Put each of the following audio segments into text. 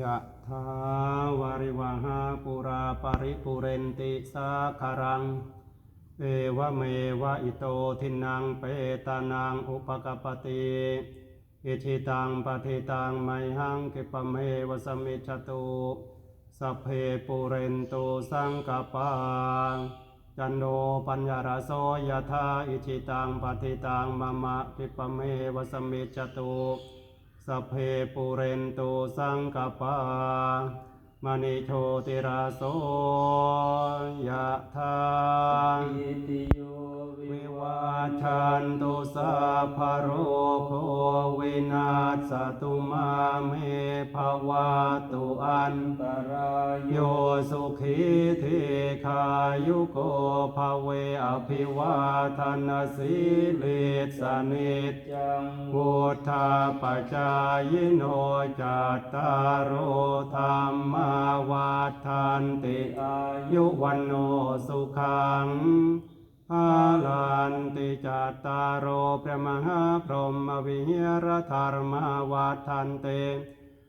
ยะถาวาริวหาปุราปริปุเรนติสาคารัง เอวเมวะอิโตทินังเปตานังอุปกปปติอิชิตังปฏิตังไมหังกิปะเมวะสมิจตุสัพเพปุเรนตุสังกปาจันโดปัญญารโสยธาอิชิตังปฏิตังมะมะกิปะเมวะสมิจตุ สเพปุเรนตุสังกปามณิโชติราโสยะทาอิติโย ชันตุสัพโรโควินาศตุมาเมภวะตุอันตรายโยสุขีทีขายุโกภเวอภิวาทนาสีลิสนิจังพุทธาปจายโนจัตตารโอธรรมาวาทันติอายุวันโนสุขัง ภาลันติจัตตารโอพระมหาพรหมวิหารธรรมาวาทันเต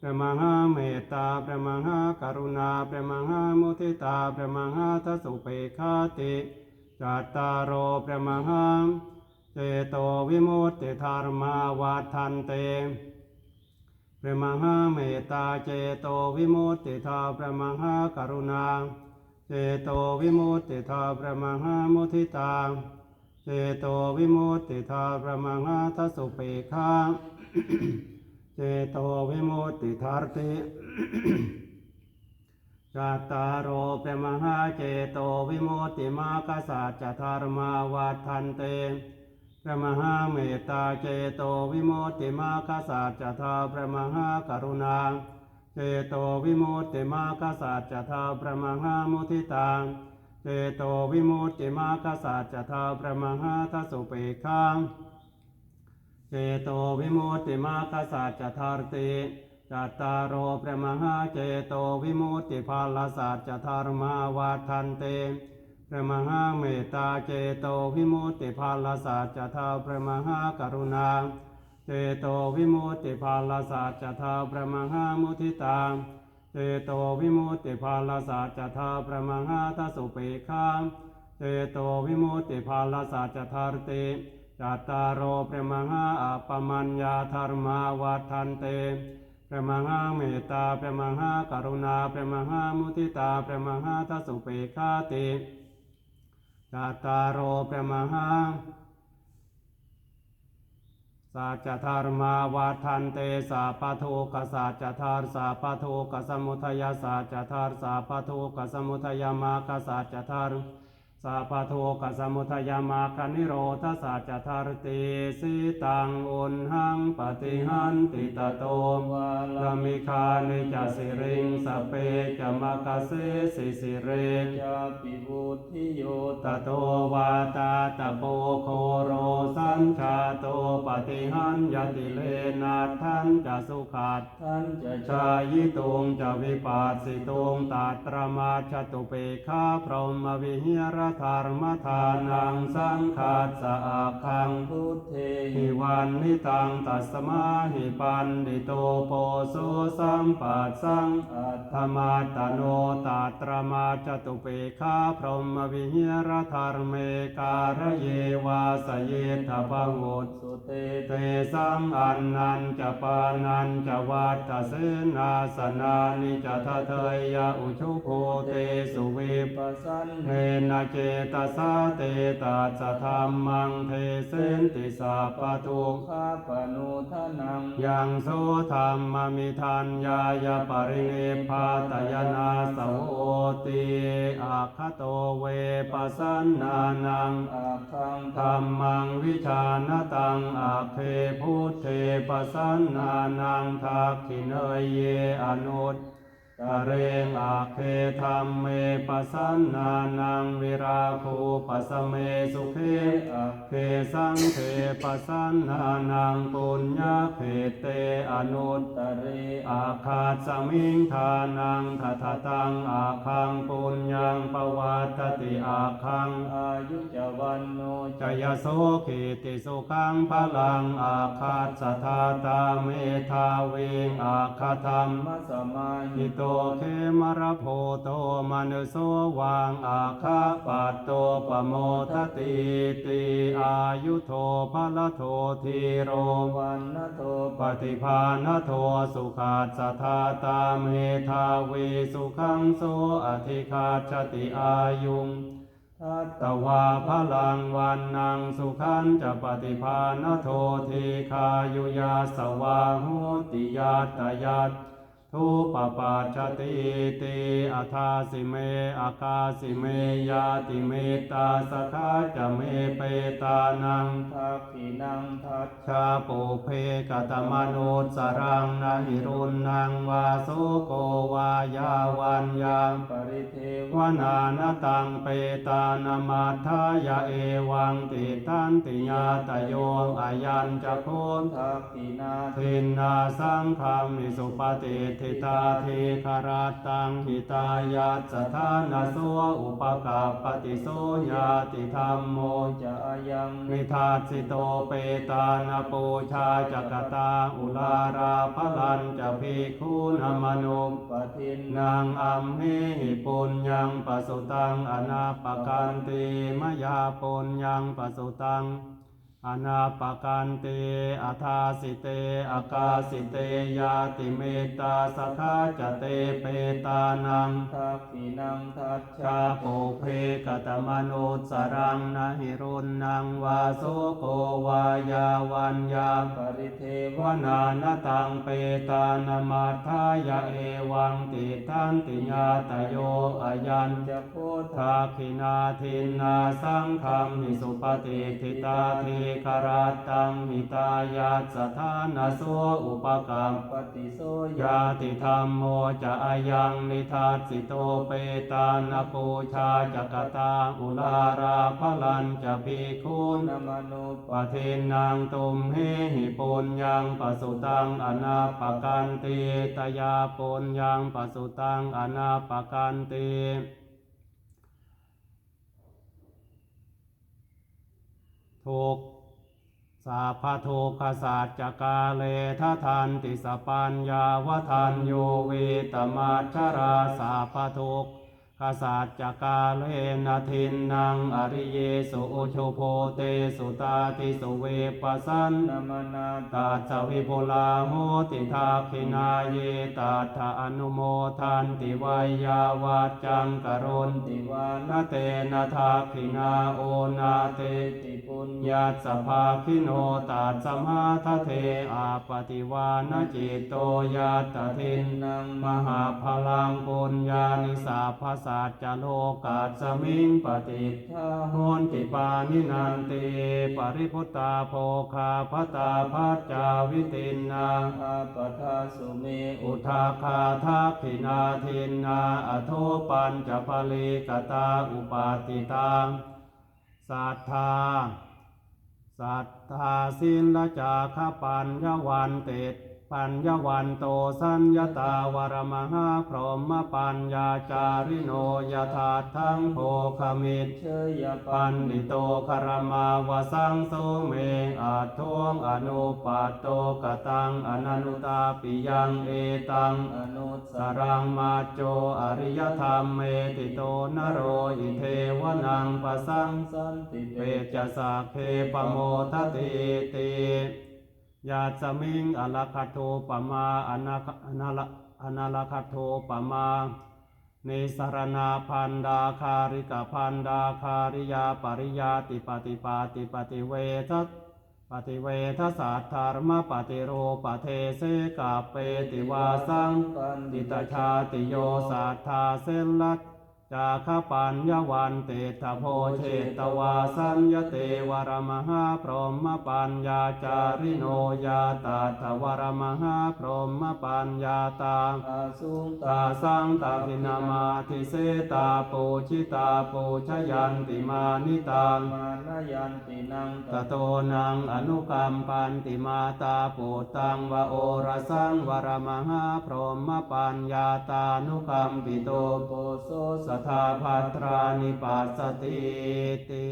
พระมหาเมตตาพระมหากรุณาพระมหามุทิตาพระมหาทสุเปคาติจัตตารโอพระมหาเจโตวิมุตติธรรมาวาทันเตพระมหาเมตตาเจโตวิมุตติธาพระมหากรุณา เจโตวิมุตติธาพระมหามุทิตาเจโตวิมุตติธาพระมหาทัสุเปคาเจโตวิมุตติธาติจัตตารโอเปมหาเจโตวิมุตติมาคสัจจธรรมาวัฏทันเตพระมหาเมตตาเจโตวิมุตติมาคสัจจธาพระมหากรุณา เจโตวิมุตติมาคสัจจธาพระมหามุทิตาเจโตวิมุตติมาคสัจจธาพระมหาทัสสุเปกขาเจโตวิมุตติมาคสัจจธารติจัตตารโอพระมหาเจโตวิมุตติภาลสัจจธรรมาวาทันเตพระมหาเมตตาเจโตวิมุตติภาลสัจจธาพระมหากรุณา เจโตวิมุตติภาลสัจจธาพระมังหามุทิตาเจโตวิมุตติภาลสัจจธาพระมหาทัสสุเปคาเจโตวิมุตติภาลสัจจธารติจัตตารโอพระมหาอปมัญญาธรรมาวัฏทันเตพระมังหาเมตตาพระมังหากรุณาพระมังหามุทิตาพระมังหาทัสุเปคาติจัตตารโอพระมังหา สัจธรรมาวัฏทันเตสาปทุกสัจธารสาปทุกสมุทัยสัจธารสาปทุกสมุทัยมาคสัจธรร สาปทุกสมุทัยมาคนิโรธาสัจธารติสิตังอุนหังปฏิหันติตโตวาลมิคานิจสิริงสเปจมกเสสิสิเรจาปิบุทิโยตโตวาตาตโปโคโรสัญชาโตปฏิหันยติเลนาทันจะสุขัดท่านจะชายิตุงจะวิปัสสิตุงตาตรมาชตุเปคาพรหมวิหารธรรมทานังสังขาสะอาคังพุทเทหิวันนิตังตัสมาหิปันดิโตโปโสสัมปัสสังอัตธรรมาตโนตาตรมาจตุเปคาพรหมวิหรธรรมเมการเยวาสเยทภวุตสุเตเตสังอันนันจะปานันจะวัตถเสนาสนานิจะทะเทยยอุชุโคเตสุวิปปัสสันเนนะเจตสาเตตัสะธรรมังเทเสนติสาปทุกขาปนุทนังยังโสธรรมมิทัญญายาปริเนพาตยนาสโวติอาคโตเวปัสสันนานังอาคังธรรมังวิชานตังอาเคพุทเทปัสสันนานังทักขิเนยเยอนุต กะเรงอาเคธรรมเมปัสสนานังวิราคูปัสเมสุเขอะเคสังเขปัสสนานังปุญญาเพเตอนุตตเรอาคาสมิงทานังทัทตังอาคังปุญญังปวัตติอาคังอายุจวันโนจยโสขิติสุขังพลังอาคาสทาตาเมธาเวงอาคาธรรมมัสสมาหิโตเคมรโพโตมนุโสวางอาคาปัตโตปโมทติติอายุโทภลโททีโรวันนโทปฏิภาณโทสุขาสทาตาเมธาเวสุขังโสอธิคาชติอายุงทัตวาพลังวันนางสุขันจะปฏิภาณโททีคายุยาสวาหุติยาตยัต ทุปปาชติติอัทาสิเมอากาสิเมยาติเมตตาสคาจะเมเปตานังทักขินังทัตชาปุเพกตมนุสรังนาหิรุนนางวาสุโกวายาวันยามปริเทววนานตังเปตานามาทายาเอวังติตันติญาตโยอายัญจะโคนทักขินาทินนาสังฆามิสุปฏิทิตาเทคาราตังหิตายัสทานาโสอุปกาปฏิโสยาติธรรมโมจะอายังนิทาสิโตเปตานาปูชาจักตาอุลาราพลันจะพิคูนมนุปทินนางอัมหิปุญญังปสุตังอนาปกันติมยาปุญญังปสุตัง อนาปกันติอัทาสิเตอากาสิเตยาติเมตตาสคาจเตเปตานังทักขินังทัตชาโปเพกตมนุสรังนาหิรุนนางวาสุโกวายาวันยามปริเทววานานตังเปตานามาทายาเอวังติทันติญาตโยอายัญจะโพธทาคินาทินนาสังฆมหิสุปฏิทิตาเทคาราตังหิตายาสถานาโสอุปกรรมปฏิโสยาติธรรมโมจะอายังนิทัสสิโตเปตานาปูชาจักตาอุลาราพลันจะพิคุณนมนุปเทนางตุมเฮหิปุญญังปสุตังอนาปกันติตยาปุญญังปสุตังอนาปกันติทุก สาพโทคสาจกาเลทะทันติสปัญญาวทันโยเวตมาชราสาพทุก ขสาจกาเลนะทินนางอริเยสุโอโชโพเตสุตาติสุเวปสันนมนาตาสวิปุลาโหติทาคินาเยตาทาอนุโมทันติวายาวัจจังกรณติวานาเตนะทาคินาโอนาเตติปุญญยัสสภาคิโนตาสมาทเทอาปฏิวานจิตโตยัตถินนังมหาพลังปุญญานิสาภาษาจโลกาสมิงปฏิทาโหนติปานินันติปริพุตตาโภคาพตาพัจจาวิตินนาอาปทาสุเมอุทาคาทักขินาทินนาอโทปัญจภลีกตาอุปาติตังสัทธาสัทธาสินละจาคปัญญวันเตต ปัญญวันโตสัญญตาวรมหาพรหมปัญญาจาริโนยถาทั้งโภคมิตเชยปัปันนดิโตคารมาวสังโสเมอาทวงอนุปัตโตกตังอนันุตาปิยังเอตังอนุสรังมาโจอริยธรรมเมติโตนโรอิเทวนังปสังสันติเปจสาเคปโมทติติ ยาสมิงอลคโทปมาอนาคอนาลอนาโทปมาเนิสรณาพันดาคาริกาพันดาคาริยาปริยาติปฏิปาติปฏิเวทปฏิเวทสัทธารมปฏิโรปเทเสกาเปติวาสังติตชาติโยสัทธาเสลัต จาคปัญญวันเตถะโพเชตวาสัญญเตวรมหาพรหมปัญญาจาริโนยาตาทวรมหาพรหมปัญญาตาอาสุงตาสังตาพินามาทิเสตาปูชิตาปูชยันติมานิตังมานายันตินังตโตนังอนุกรรมปันติมาตาปูตังวะโอรสังวรมหาพรหมปัญญาตานุกรรมปิโตโปโซสทาภัตรานิปัสสติติ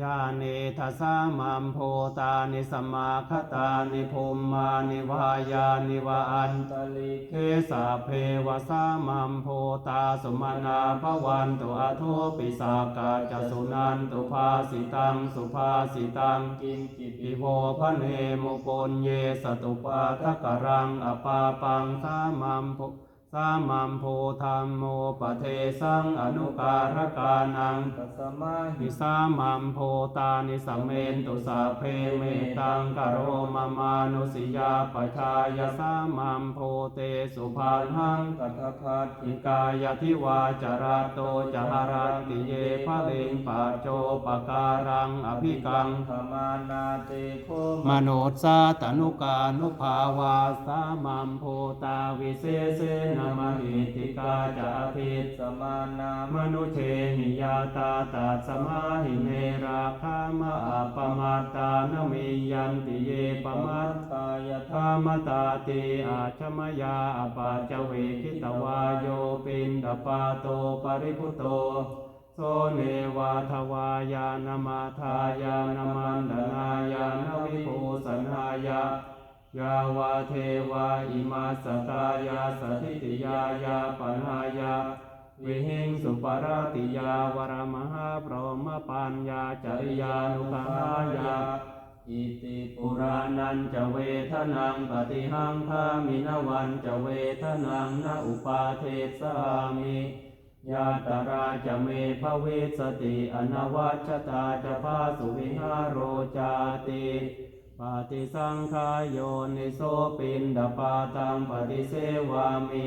ยาเนทัสามัมโพตานิสมมาคตานิภูมมานิวายานิวาอันตลิเคสาเพวสามัมโพตาสุมานาภวันตุอาโทปิสากาจสุนันตุภาสิตังสุภาสิตังกินจิตอิโภพระเนมุปนเยสตุปาทกรังอปาปังสามัมโพ สามัมโพธรรมโมปเทสังอนุการกานังตัสมาหิหิสามัมโพตานิสัมเมนตุสาเพเมตังกโรมามานุสิยาปชายสามัมโพเตสุภาหังกัทพัทอิกายทิวาจาราโตจหารันติเยภะเลงปัจโจปการังอภิกังธมานาเตโคมโนสาตนุกานุภาวาสามัมโพตาวิเศษเสนมหิติกาจาภิตสมานามนุเชหิยาตาตาสมาหิเมราคามาปมาตานมิยันติเยปมัตตายะธามตาติอาชมยาอปาจเวคิตวายโยปินดปาโตปริพุโตโสเนวาทวายานมาทายานมันดนายานวิภูสนายา ยาวาเทวาอิมาสตายาสถิติยายาปนายาวิหิงสุปรติยาวรมหาพรหมปัญญาจริยานุภายาอิติปุรานันจะเวทนังปฏิหังคามินวันจะเวทนังนาอุปาเทสามิยาตราจะเมภเวสติอนวัชตาจะพาสุวิหารโรจาติ ปฏิสังขายโยนิโสปินดาปาตังปฏิเสวามิ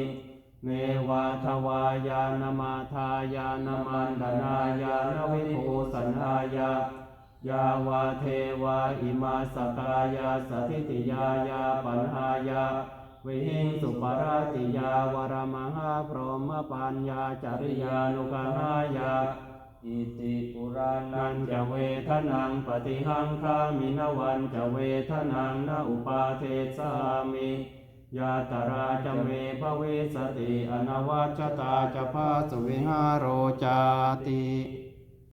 เมวาทวายานมาทายานมันดนายานวิภูสันหายายาวาเทวาอิมาสกายาสถิติยายาปัญหายาวิหิงสุปราติยาวรมหาพรหมปัญญาจริยานุกหายา อิติปุรานันจะเวทนังปฏิหังคามินวันจะเวทนังนาอุปาเทสามิยาตราจะเมภเวสติ อนวัชตาจะพาสวิหารโรจาติ